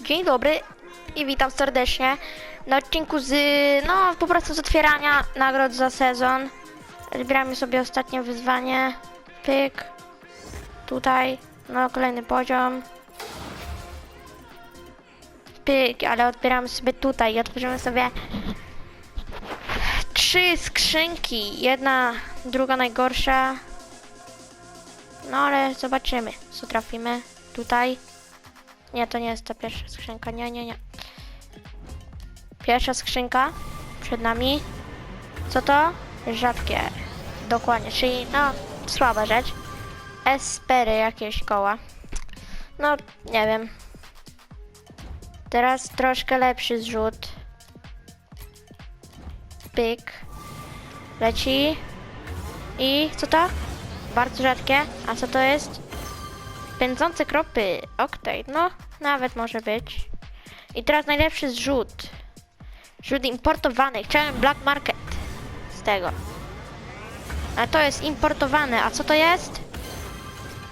Dzień dobry i witam serdecznie na odcinku z, no po prostu z otwierania nagród za sezon. Zbieramy sobie ostatnie wyzwanie. Pyk. Tutaj, no kolejny poziom. Pyk, ale odbieramy sobie tutaj i otworzymy sobie trzy skrzynki. Jedna, druga najgorsza. No ale zobaczymy, co trafimy tutaj. Nie, to nie jest ta pierwsza skrzynka. Nie, nie, nie. Pierwsza skrzynka przed nami. Co to? Rzadkie. Dokładnie, czyli no, słaba rzecz. Espery jakieś koła. No, nie wiem. Teraz troszkę lepszy zrzut. Pyk. Leci. I co to? Bardzo rzadkie. A co to jest? Pędzące kropy. Octane. No, nawet może być. I teraz najlepszy zrzut. Zrzut importowany. Chciałem Black Market. Z tego. A to jest importowane. A co to jest?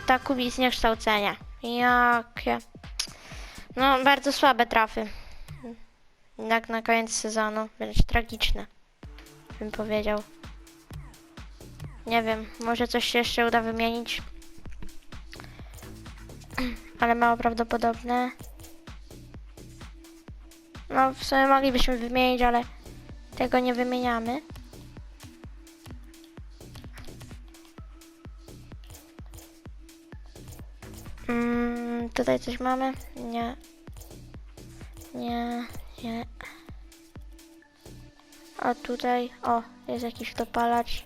Takubi zniekształcenia. Jakie. No, bardzo słabe trafy. Jak na koniec sezonu. Wręcz tragiczne. Bym powiedział. Nie wiem, może coś się jeszcze uda wymienić. Ale mało prawdopodobne. No, w sumie moglibyśmy wymienić, ale tego nie wymieniamy. Mm, tutaj coś mamy? Nie. Nie, nie. A tutaj, o, jest jakiś dopalacz.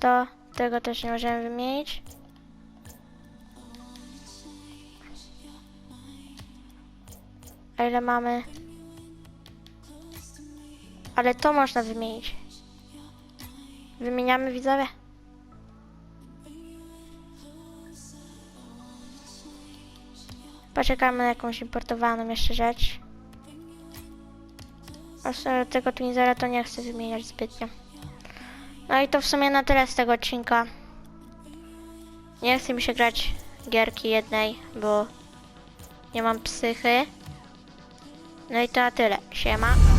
To, tego też nie możemy wymienić. A ile mamy? Ale to można wymienić. Wymieniamy widzowie. Poczekamy na jakąś importowaną jeszcze rzecz. A sobie tego Twinzera to nie chcę wymieniać zbytnio. No i to w sumie na tyle z tego odcinka. Nie chce mi się grać gierki jednej, bo nie mam psychy. No i to na tyle. Siema.